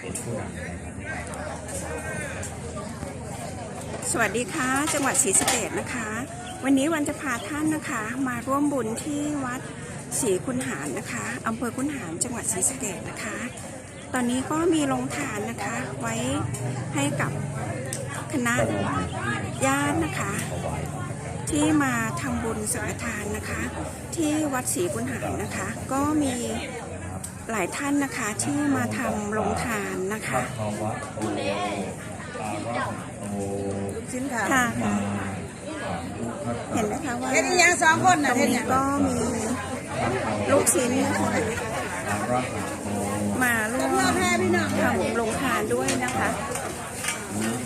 เป็นผู้นำในประเทศไทยสวัสดีค่ะ จังหวัดศรีสะเกษนะคะ วันนี้วันจะพาท่านนะคะ มาร่วมบุญที่วัดศรีคุณหารนะคะอำเภอคุณหารจังหวัดศรีสะเกษนะคะ ตอนนี้ก็มีโรงทานนะคะ ไว้ให้กับคณะญาตินะคะ ที่มาทำบุญสังฆทานนะคะ ที่วัดศรีคุณหารนะคะ ก็มี หลายท่านนะคะที่มาทำโรงทานนะคะภาวะโตอาระหะโตสินค้าค่ะมาเห็นไหมคะว่าเฮ็ดอีหยังสองคนตน่ะรงเฮ็ดหนี้ยังก็มีลูกชิ้นนะคะอาระหะโตมาร่วมพ่อแพ้พี่น้องทำโรงทานด้วยนะคะ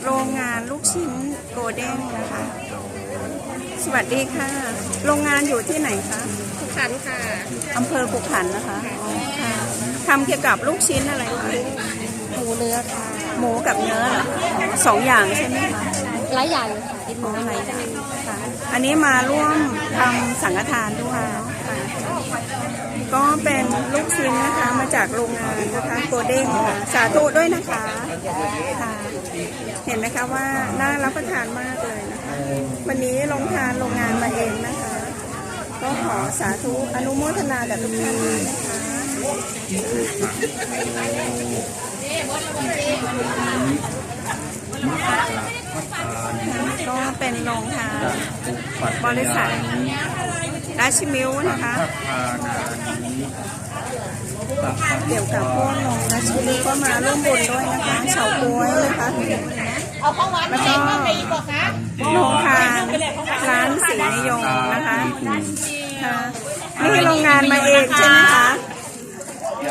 โรงงานลูกชิ้นโกลเด้งนะคะ สวัสดีค่ะ โรงงานอยู่ที่ไหนคะสุขันค่ะอำเภอขุขันธ์นะคะ อ๋อค่ะ ทำเกี่ยวกับลูกชิ้นอะไรคะหมูเนื้อค่ะหมูกับเนื้อเหรออ๋อสองอย่างใช่ไหมคะหลายอย่างค่ะกินหอ๋มูอหหลาลายยออย่างย่างค่ะอันนี้มาร่วมทำสังฆทานด้วยเนาะค่ะก็เป็นลูกชิ้นนะคะมาจากโรงงานนะคะโกลเด้งค่ะสาธุด้วยนะคะค่ะ เห็นไหมคะว่าน่ารับประทานมากเลยนะคะ วันนี้โรงทานโรงงานมาเองนะคะ ก็ขอสาธุอนุโมทนากับทุกท่านด้วยนะคะ ก็เป็นโรงทานบริษัทราชมิวนะคะพานานี้สัพพะเกี่ยวกับพวกนงราชมิวก็มาร่วมบุญด้วยนะคะเฉาก๊วยนะคะเอาของหวานมาให้ก็ไปอีกบ่คะโรงทานร้านสีนิยมนะคะค่ะนี่โรงงานมาเองใช่ไหมคะ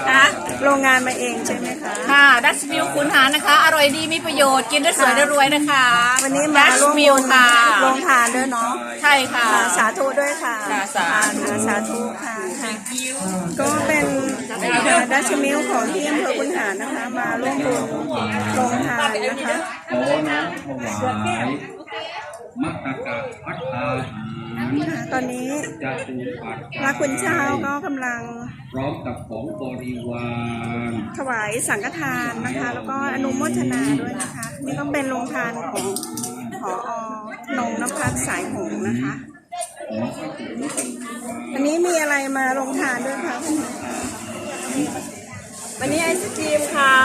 คะโรงงานมาเองใช่ไหมคะ ค่ะดัชมิลคุณหานะคะ อร่อยดีมีประโยชน์กินได้สวยได้รวยนะคะวันนี้มาร่วมมิบุลญค่ะโรงทานด้วยเนาะใช่ค่ะ ค่ะสาธุด้วยค่ะค่ะสาธุ ค่ะสาธุค่ะค่ะก็เป็นดัชมิลของที่อำเภอคุนหารนะคะ มาร่วมบุญโรงทานนะคะขอน้อมถวาย มัตตกะพัฒนาหารตอนนี้จตุปัจพระคุณเจ้าก็กำลัง พร้อมกับของบริวารถวายสังฆทานนะคะ แล้วก็อนุโมทนาด้วยนะคะ นี่ก็เป็นโรงทานของผออนงนภัสสายหงส์นะคะ อันนี้มีอะไรมาโรงทานด้วยคะคุณหมอคะวันนี้ไอศครีมค่ะ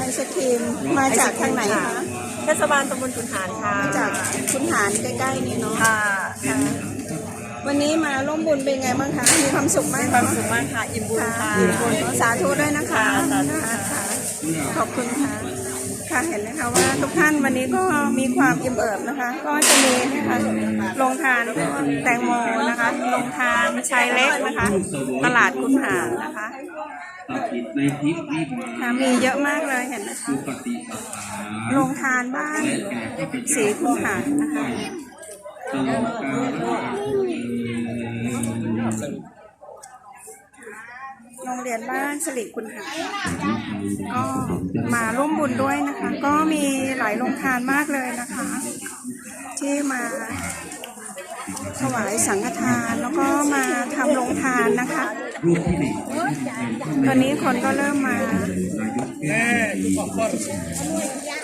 ไอศครีมมาจากทางไหนคะเทศบาลตำบลคุณหารค่ะมาจากคุณหารใกล้ๆนี่เนาะค่ะค่ะ วันนี้มาร่วมบุญเป็นไงบ้างคะมีความสุขมากความสุขมากค่ะ อิ่มบุญค่ะค่ะสาธุด้วยนะคะสาธุค่ะค่ะขอบคุณค่ะ ค่ะเห็นไหมคะว่าทุกท่านวันนี้ก็มีความอิ่มเอิบนะคะ ก็จะมีนะคะโรงทานแตงโมนะคะโรงทานชายเล็กนะคะ ตลาดคุณหารนะคะตัดผิดในทิพย์วิมานค่ะมีเยอะมากเลยเห็นไหมคะสุปฏิปทาโรงทานบ้านสีคุณหารนะคะ ตลอดกาล โรง เรียนบ้านสิริคุณหารก็มาร่วมบุญด้วยนะคะ ก็มีหลายโรงทานมากเลยนะคะ ที่มาถวายสังฆทานแล้วก็มาทำโรงทานนะคะตอนนี้คนก็เริ่มมา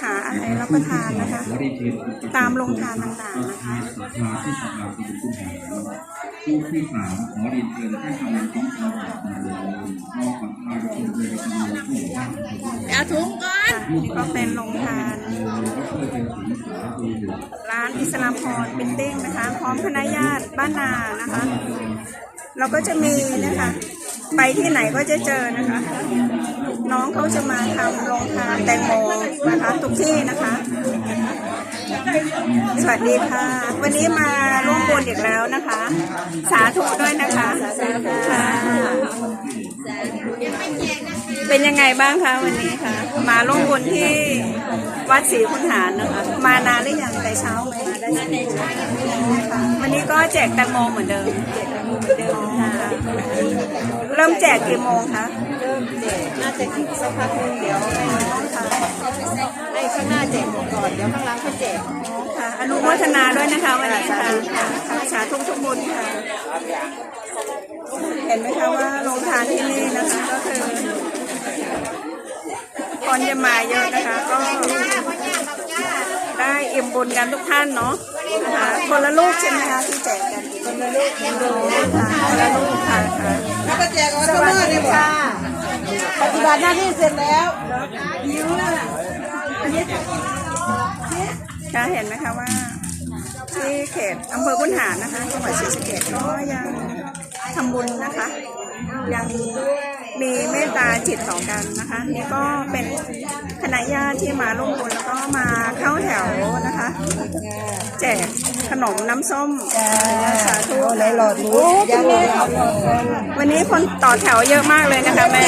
หาอะไรรับประทานนะคะ ตามโรงทานต่างๆนะคะ ผู้ที่สามขอเรียนเชิญท่านกำลังต้องการรอกับทางคุณเลยกำลังผู้ว่าเอาถุงก่อนค่ก็เป็นโรงทาน ร้านอิสลามพรเป็นเต้งนะคะ พร้อมคณะญาติบ้านนานะคะ เราก็จะมีนะคะ ไปที่ไหนก็จะเจอนะคะ น้องเขาจะมาทำโรงทานแตงโมนะคะทุกที่นะคะ สวัสดีค่ะ วันนี้มาร่วมบุญอีกแล้วนะคะ สาธุด้วยนะคะค่ะ เป็นยังไงบ้างคะวันนี้คะมาร่วมบุญที่วัดศรีคุณหารนะคะ มานานหรือยังแต่เช้าไหมค่ะวันนี้ก็แจกแตงโมเหมือนเดิมอ๋อค่ะเริ่มแจกกี่โมงคะน่าจะอีกสักพักนึงเดี๋ยวให้ให้ข้างหน้าแจกก่อนเดี๋ยวข้างหลังค่อยแจกค่ะอนุโมทนาด้วยนะคะวันนี้ค่ะค่ะสาธุทุกบุญค่ะ เห็นไหมคะว่าโรงทานที่นี่นะคะก็คือคนคนจะมาเยอะนะคะ ก็ได้อิ่มบุญกันทุกท่านเนาะนะคะคนละลูกใช่ไหมคะที่แจกกันคนละลูกคนละลูกค่ะคนละลูกค่ะค่ะแล้วก็แจกออเดอร์เลยค่ะปฏิบัติหน้าที่เสร็จแล้วค่ะเห็นไหมคะว่าที่เขตอำเภอคุนหารนะคะจังหวัดศรีสะเกษก็ยัง ทำบุญนะคะ ยังมีเมตตาจิตต่อกันนะคะนี่ก็เป็นคณะญาติที่มาร่วมบุญแล้วก็มาเข้าแถวนะคะ แจกขนมน้ำส้มสาธุในหลอดรู้ยังไงเอาหลอดวันนี้คนต่อแถวเยอะมากเลยนะคะแม่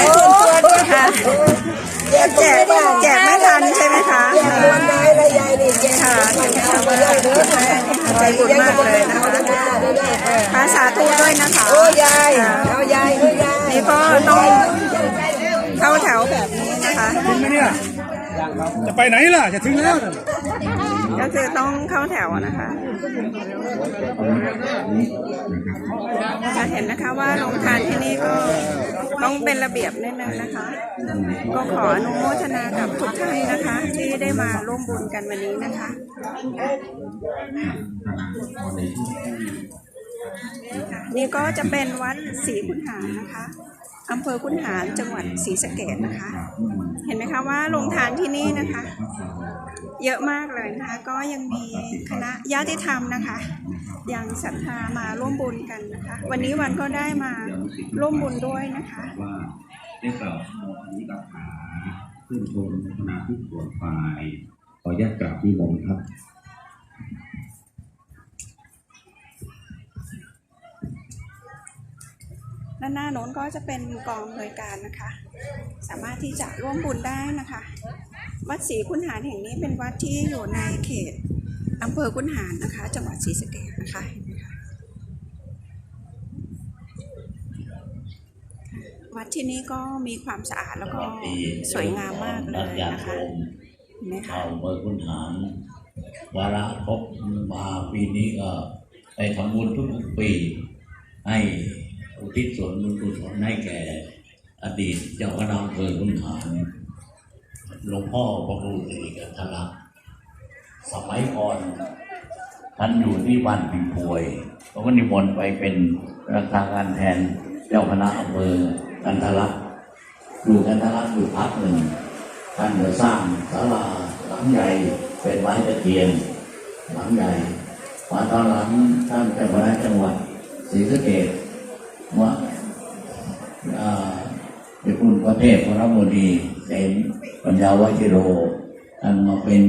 ค่ะแจกแจกไม่ทันใช่ไหมคะรวมยายและยายนี่แจกค่ะเห็นไหมคะว่าใจบุญมากเลยนะคะพระสาธุด้วยนะคะโอ้ยายเอายายเอายายนี่ก็ต้องเข้าแถวแบบนี้นะคะถึงไหมเนี่ยจะไปไหนล่ะจะถึงแล้ว ก็คือต้องเข้าแถวนะคะจะเห็นนะคะว่าโรงทานที่นี่ก็ต้องเป็นระเบียบนิดนึงนะคะ ก็ขออนุโมทนากับทุกท่านนะคะ ที่ได้มาร่วมบุญกันวันนี้นะคะนี่ก็จะเป็นวัดศรีคุนหารนะคะ อำเภอคุนหารจังหวัดศรีสะเกษนะคะ เห็นไหมคะว่าโรงทานที่นี่นะคะ เยอะมากเลยนะคะ ก็ยังมีคณะญาติธรรมนะคะ ยังศรัทธามาร่วมบุญกันนะคะ วันนี้วันก็ได้มาร่วมบุญด้วยนะคะว่าได้กล่าวโมอนิกถาขึ้นชนคณะทุกส่วนฝ่ายขออนุญาตกราบที่มงครับ ด้านหน้าโน้นก็จะเป็นกองอำนวยการนะคะ สามารถที่จะร่วมบุญได้นะคะ วัดศรีคุนหารแห่งนี้เป็นวัดที่อยู่ในเขตอำเภอคุนหารนะคะ จังหวัดศรีสะเกษนะคะเห็นไหมคะวัดที่นี่ก็มีความสะอาดแล้วก็สวยงามมากเลยนะคะเห็นไหมคะเข้าเมืองคุณหารวาระครบมาปีนี้ก็ไปทำบุญทุกๆปีให้ อุทิศส่วนบุญกุศลให้แก่ อดีตเจ้าคณะอำเภอคุณหารหลวงพ่อพระครูสิริกัทลักษ์สมัยก่อนท่านอยู่ที่บ้านปิงพวยเขาก็นิมนต์ไปเป็นรักษาการแทนเจ้าคณะอำเภอกันทลักษ์อยู่กันทลักษ์อยู่พักหนึ่งท่านจะสร้างศาลาหลังใหญ่เป็นไม้ตะเคียนหลังใหญ่มาตอนหลังท่านเจ้าคณะจังหวัดศรีสะเกษ ว่าอ่าเป็นคุณพระเทพพระมุนีเสนปัญญาวชิโรท่านมาเป็น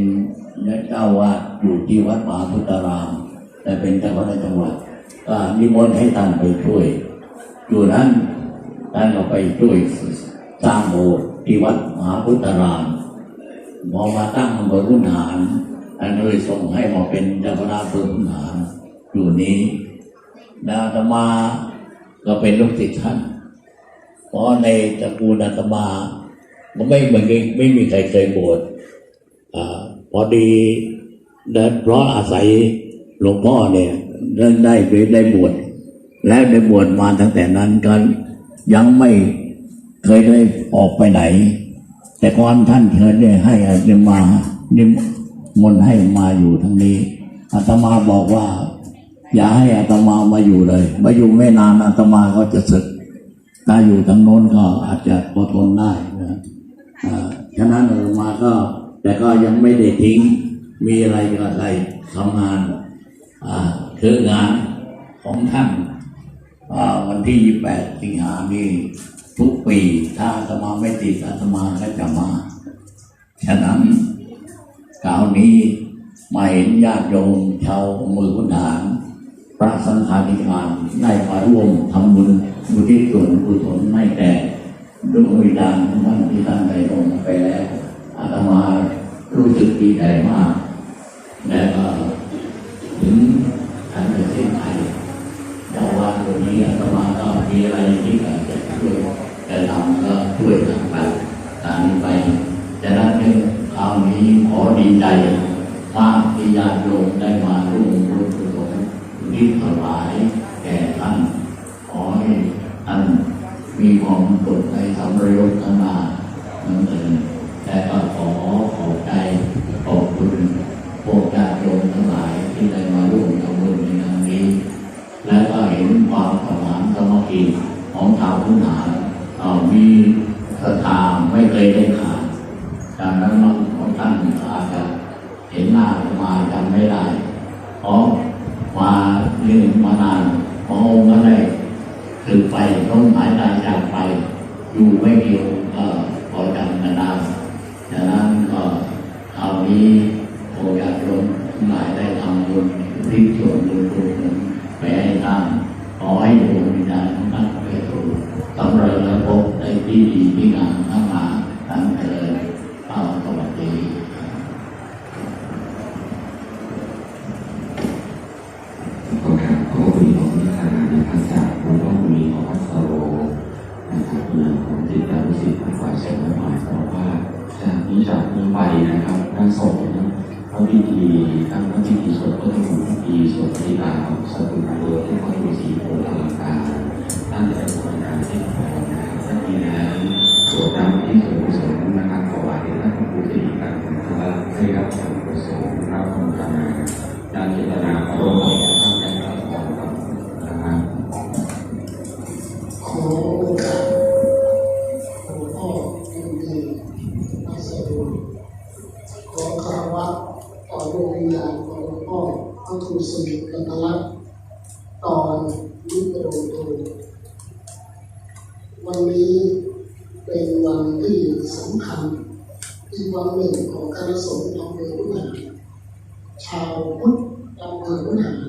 เจ้าวาดอยู่ที่วัดมหาพุทธาราม แต่เป็นเจ้าคณะจังหวัดก็นิมนต์ให้ท่านไปช่วย อยู่นั้นท่านก็ไปช่วยสร้างโบสถ์ที่วัดมหาพุทธารามพอมาตั้งอำเภอพุนหารท่านเลยส่งให้มาเป็นเจ้าคณะอำเภอพุนหารอยู่นี้แล้วอา ตมาก็เป็นลูกศิษย์ท่าน เพราะในตระกูลอาตมาก็ไม่เหมือนกันไม่มีใครเคยบวชอพอดีนเพราะอาศัยหลวงพ่อเนี่ยได้ได้ได้บวชแล้วได้บวชมาตั้งแต่นั้นก็ยังไม่เคยได้ออกไปไหน แต่ก่อนท่านเชิญเนี่ยให้อาตมานิมนต์ให้มาอยู่ทั้งนี้อาตมาบอกว่า อย่าให้อาตมามาอยู่เลย มาอยู่ไม่นานอาตมาก็จะศึก ถ้าอยู่ทางโน้นก็อาจจะพอทนได้นะอ่าฉะนั้นอาตมาก็ แต่ก็ยังไม่ได้ทิ้ง มีอะไรก็อะได้ทำงานคืองานของท่านวันที่ 28 สิงหานี่ทุกปี ถ้าอาตมาไม่ติดอาตมาก็จะมา ฉะนั้นคราวนี้มาเห็นญาติโยมชาวมือพุทธาน พระสังฆาธิการได้มาร่วมทำบุญบุทิศส่วนกุศลให้แก่ดวงวิญญาณท่านที่ท่านได้ลงไปแล้วอาตมารู้สึกดีใจมาก และก็ถึงท่านจะสิ้นไปเจ้าวันตัวนี้อาตมาก็มีอะไรที่อยากจะช่วยจะทำก็ช่วยทำไปตามไปจะนั้นเองคราวนี้ขอดีใจมากที่ญาติโยมได้มาร่วมร่วมกุศลที่ถวายแก่ท่าน ขอให้ท่านมีความสุขในสำเร็จข้างหน้านั่นเองแต่ก็ คุณหารเอ่อมีศรัทธาไม่เคยได้ขาดดังนั้นบางท่านอาจจะเห็นหน้ามาจำไม่ได้เพราะมาเรื่องมานานพระองค์ก็ได้ถึงไปต้องหายใจจากไป อยู่ไม่เกี่ยวก็พอจำกันได้ดังนั้นก็คราวนี้โอญาติโยมหลายได้ทำบุญทิศส่วนบุญกุศลไปให้ท่านขอให้ พบใวะต่อดวงวิญญาณของหลวงพ่อพระครูสมิทกันทลักษณ์ตอนยุคโรธวันนี้เป็นวันที่สำคัญอีกวันหนึ่งของการสงฆ์อำเภอขุนหาชาวพุทธอำเภอขุนหารที่มีควา